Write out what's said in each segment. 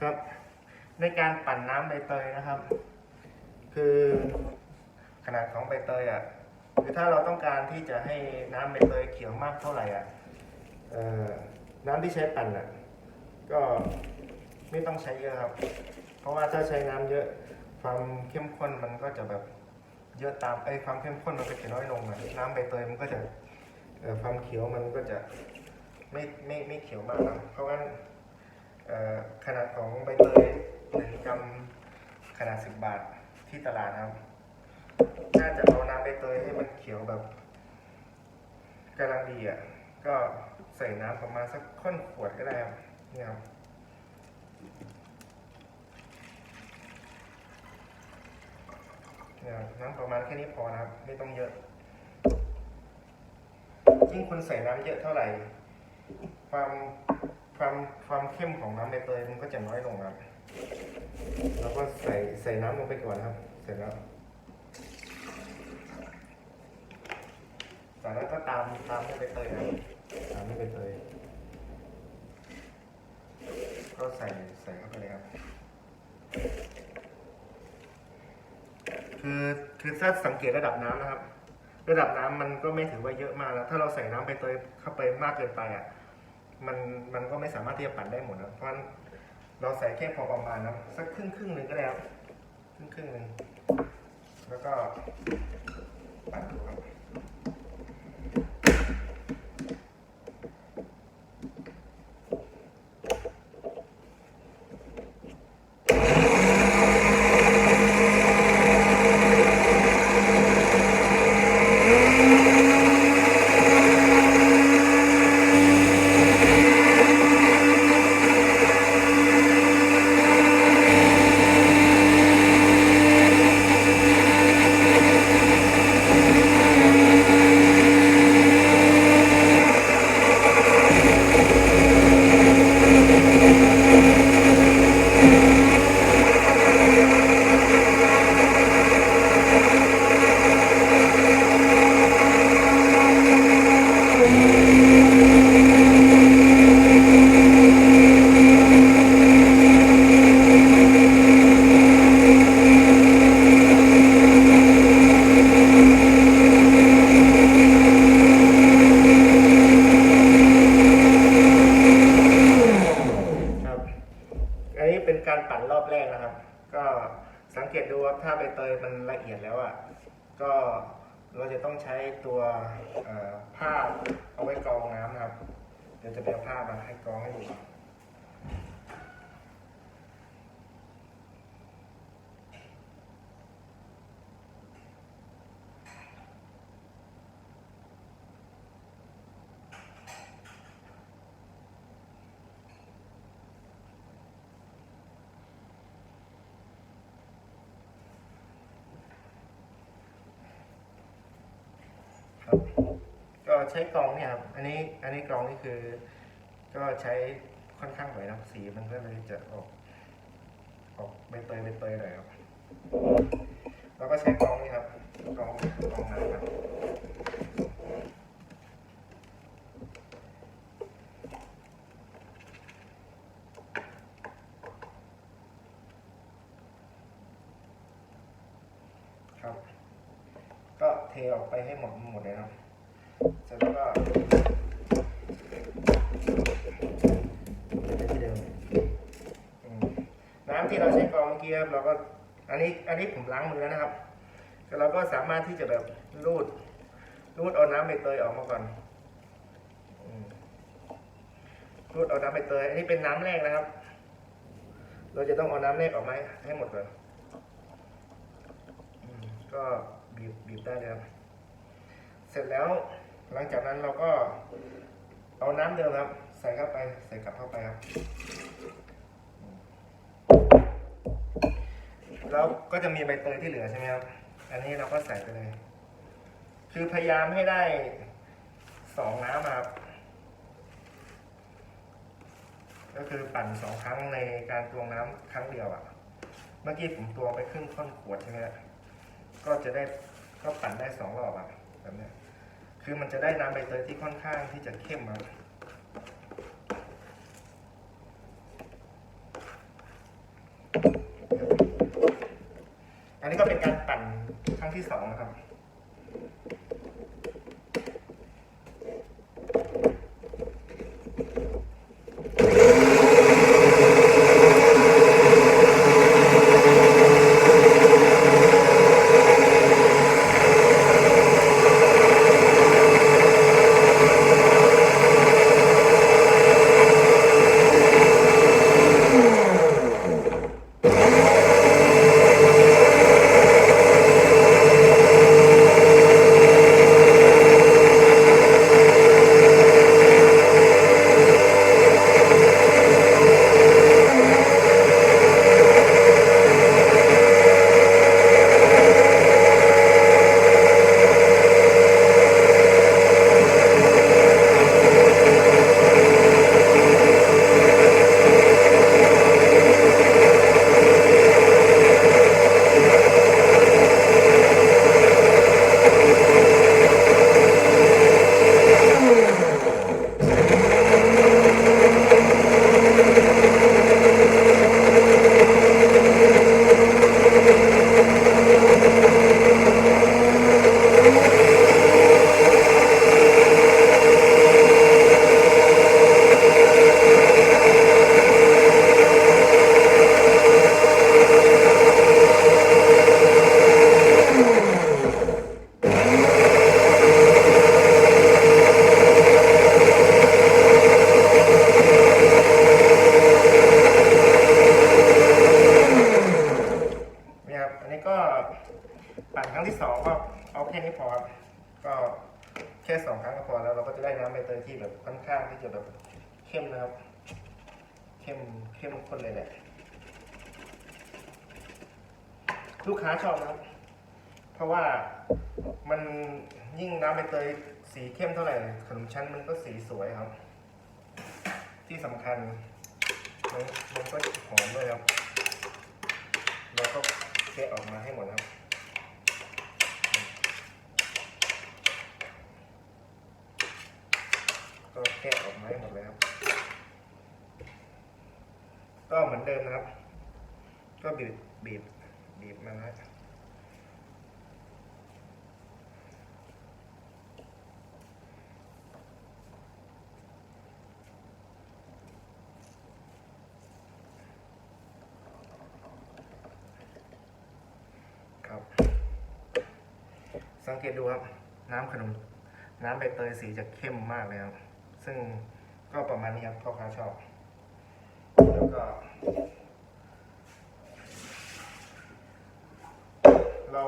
ครับในการปั่นน้ำใบเตยนะครับ คือขนาดของใบเตยอะคือถ้าเราต้องการที่จะให้น้ำใบเตยเขียวมากเท่าไหร่อะเอ่อน้ำที่ใช้ปั่นอะก็ไม่ต้องใช้เยอะครับ เพราะว่าถ้าใช้น้ำเยอะความเข้มข้นมันก็จะแบบเยอะตามไอ้ความเข้มข้นมันก็จะน้อยลงอะน้ำใบเตยมันก็จะความเขียวมันก็จะไม่ไม่ไม่เขียวมากนะเพราะว่าเอ่อ ขนาดของใบเตยหนึ่งกรัมขนาดสิบบาทที่ตลาดนะครับถ้าจะเอาน้ำใบเตยให้มันเขียวแบบกำลังดีอะ ก็ใส่น้ำประมาณสักค่อนขวดก็ได้ครับเนี่ยครับเนี่ยน้ำประมาณแค่นี้พอนะครับ ไม่ต้องเยอะ ยิ่งคุณใส่น้ำเยอะเท่าไหร่ ความ ความความเข้มของน้ำใบเตยมันก็จะน้อยลงครับแล้วก็ใส่ใส่น้ำลงไปก่อนครับ เสร็จแล้วจากนั้นก็ตามตามด้ใบเตยครับตามด้ใบเตยก็ใส่ใส่เข้าไปเลยครับ คือคือถ้าสังเกตระดับน้ำนะครับ ระดับน้ำมันก็ไม่ถือว่าเยอะมากแล้วถ้าเราใส่น้ำใบเตยเข้าไปมากเกินไปอะ มันมันก็ไม่สามารถที่จะปั่นได้หมดนะเพราะเราใส่แค่พอประมาณนะสักครึ่งครึ่งหนึ่งก็ได้ครับครึ่งครึ่งหนึ่งแล้วก็ปั่นดูครับ อันนี้เป็น การปั่นรอบแรกนะครับ ก็สังเกตดูว่าถ้าใบเตยมันละเอียดแล้วอะก็เราจะต้องใช้ตัวผ้าเอาไว้กรองน้ำนะครับ เดี๋ยวจะไปเอาผ้ามาให้กรองให้ดู ครับก็ใช้กรองเนี่ยครับอันนี้อันนี้กรองนี่คือ ก็ใช้ค่อนข้างบ่อยนะสีมันก็เลยจะออก ออกใบเตยใบเตยหน่อยครับแล้วก็ใช้กรองนี่ครับ กรองกรองน้ำครับ ครับ ก็เท ออกไปให้หมดหมดเลยครับเสร็จแล้วก็เทที่เดิมน้ำที่เราใช้กรองเมื่อกี้ครับเราก็อันนี้อันนี้ผมล้างมือแล้วนะครับแต่เราก็สามารถที่จะแบบรูดรูดเอาน้ำใบเตยออกมาก่อนรูดเอาน้ำใบเตยอันนี้เป็นน้ำแรกนะครับ เราจะต้องเอาน้ำแรกออกมาให้หมดก่อนก็บีบบีบได้เลยครับ เสร็จแล้วหลังจากนั้นเราก็เอาน้ำเดิมครับ ใส่เข้าไปใส่กลับเข้าไปครับ แล้วก็จะมีใบเตยที่เหลือใช่ไหมครับ อันนี้เราก็ใส่ไปเลย คือพยายามให้ได้สองน้ำครับก็คือปั่นสองครั้งในการตวงน้ำครั้งเดียวอะ่ะ เมื่อกี้ผมตวงไปครึ่งข้อนขวดใช่ไหมฮะก็จะได้ก็ปั่นได้สองรอบอะแบบนี้ คือมันจะได้น้ำใบเตยที่ค่อนข้างที่จะเข้มมาอันนี้ก็เป็นการปั่นครั้งที่สองนะครับางที่จะแบบเข้มนะครับ เข้มเข้มข้นเลยแหละลูกค้าชอบนะครับ เพราะว่ามันยิ่งน้ำใบเตยสีเข้มเท่าไหร่ขนมชั้นมันก็สีสวยครับ ที่สำคัญมันมันก็หอมด้วยครับ เราก็แกะออกมาให้หมดครับ ก็แกออกมาให้หมดเลยครับ ก็เหมือนเดิมนะครับ ก็บีบบีบบีบมานะครับสังเกตดูครับ น้ำขนม น้ำใบเตยสีจะเข้มมากเลยครับ ซึ่งก็ประมาณนี้ครับพ่อค้าชอบ แล้วก็ เรา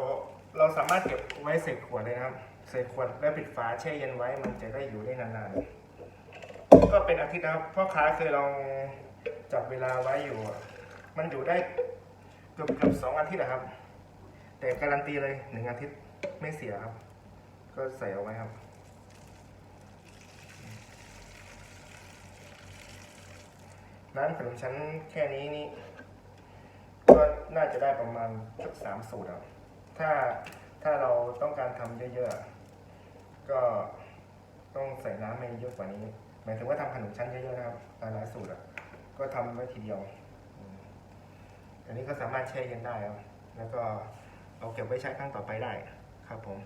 เราสามารถเก็บไว้ใส่ขวดเลยนะครับ ใส่ขวดแล้วปิดฝาแช่เย็นไว้มันจะได้อยู่ได้นานๆ ก็เป็นอาทิตย์นะครับพ่อค้าเคยลองจับเวลาไว้อยู่ มันอยู่ได้เกือบเกือบสองอาทิตย์นะครับ แต่การันตีเลยหนึ่งอาทิตย์ไม่เสียครับ ก็ใส่เอาไว้ครับ น้ำขนมชั้นแค่นี้นี่ก็น่าจะได้ประมาณสักสามสูตรครับถ้าถ้าเราต้องการทำเยอะๆ ก็ต้องใส่น้ำให้เยอะกว่านี้ หมายถึงว่าทำขนมชั้นเยอะๆนะครับหลายๆสูตรอะก็ทำไว้ทีเดียวอันนี้ก็สามารถแช่เย็นได้ครับแล้วก็เอาเก็บไว้ใช้ครั้งต่อไปได้ครับผม